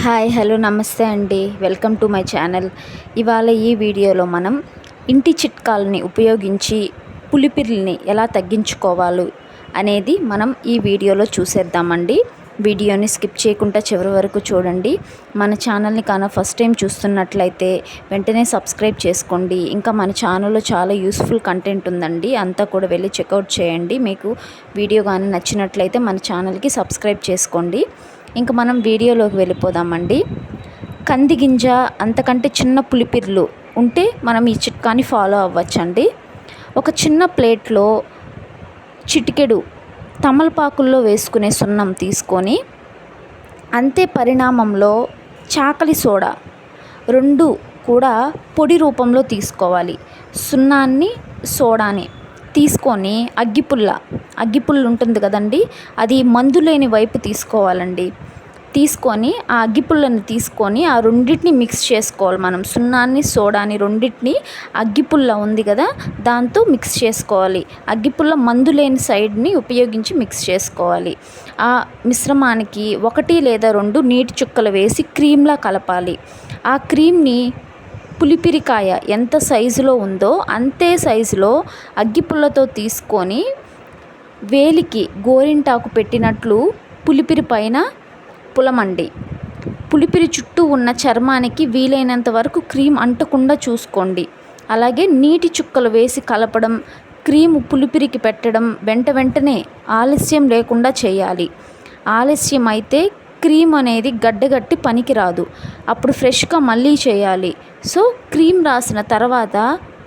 Hi hello నమస్తే అండి. Welcome to my channel. ఇవాళ ఈ వీడియోలో మనం ఇంటి చిట్కాలని ఉపయోగించి పులిపిరిని ఎలా తగ్గించుకోవాలి అనేది మనం ఈ వీడియోలో చూసేద్దామండి. వీడియోని స్కిప్ చేయకుండా చివరి వరకు చూడండి. మన ఛానల్ని కానీ ఫస్ట్ టైం చూస్తున్నట్లయితే వెంటనే సబ్స్క్రైబ్ చేసుకోండి. ఇంకా మన ఛానల్లో చాలా యూస్ఫుల్ కంటెంట్ ఉందండి. అంతా కూడా వెళ్ళి చెక్అవుట్ చేయండి. మీకు వీడియో కానీ నచ్చినట్లయితే మన ఛానల్కి సబ్స్క్రైబ్ చేసుకోండి. ఇంకా మనం వీడియోలోకి వెళ్ళిపోదామండి. కంది గింజ అంతకంటే చిన్న పులిపిర్లు ఉంటే మనం ఈ చిట్కాని ఫాలో అవ్వచ్చండి. ఒక చిన్న ప్లేట్లో చిటికెడు తమలపాకుల్లో వేసుకునే సున్నం తీసుకొని అంతే పరిణామంలో చాకలి సోడా రెండు కూడా పొడి రూపంలో తీసుకోవాలి. సున్నాన్ని సోడాని. తీసుకొని అగ్గిపుల్ల అగ్గిపుల్ల ఉంటుంది కదండి అది మందు లేని వైపు తీసుకోవాలండి. తీసుకొని ఆ అగ్గిపుల్లని తీసుకొని ఆ రెండింటిని మిక్స్ చేసుకోవాలి మనం. సున్నాన్ని సోడాని రెండింటిని అగ్గిపుల్ల ఉంది కదా దాంతో మిక్స్ చేసుకోవాలి. అగ్గిపుల్ల మందు లేని సైడ్ని ఉపయోగించి మిక్స్ చేసుకోవాలి. ఆ మిశ్రమానికి ఒకటి లేదా రెండు నీటి చుక్కలు వేసి క్రీమ్లా కలపాలి. ఆ క్రీమ్ని పులిపిరికాయ ఎంత సైజులో ఉందో అంతే సైజులో అగ్గిపుల్లతో తీసుకొని వేలికి గోరింటాకు పెట్టినట్లు పులిపిరి పైన పులమండి. పులిపిరి చుట్టూ ఉన్న చర్మానికి వీలైనంత వరకు క్రీమ్ అంటకుండా చూసుకోండి. అలాగే నీటి చుక్కలు వేసి కలపడం క్రీమ్ పులిపిరికి పెట్టడం వెంట వెంటనే ఆలస్యం లేకుండా చేయాలి. ఆలస్యం అయితే క్రీమ్ అనేది గడ్డగట్టి పనికిరాదు. అప్పుడు ఫ్రెష్గా మళ్ళీ చేయాలి. సో క్రీమ్ రాసిన తర్వాత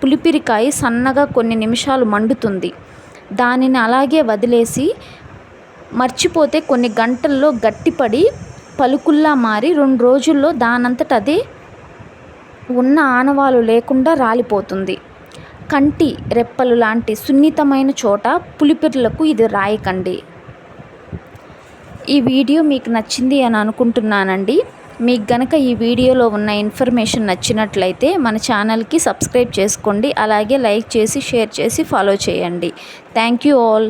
పులిపిరికాయ సన్నగా కొన్ని నిమిషాలు మండుతుంది. దానిని అలాగే వదిలేసి మర్చిపోతే కొన్ని గంటల్లో గట్టిపడి పలుకుల్లా మారి రెండు రోజుల్లో దానంతట అదే ఉన్న ఆనవాలు లేకుండా రాలిపోతుంది. కంటి రెప్పలు లాంటి సున్నితమైన చోట పులిపిర్లకు ఇది రాయకండి. ఈ వీడియో మీకు నచ్చింది అని అనుకుంటున్నానండి. మీకు గనక ఈ వీడియోలో ఉన్న ఇన్ఫర్మేషన్ నచ్చినట్లయితే మన ఛానల్కి సబ్స్క్రైబ్ చేసుకోండి. అలాగే లైక్ చేసి షేర్ చేసి ఫాలో చేయండి. Thank you all.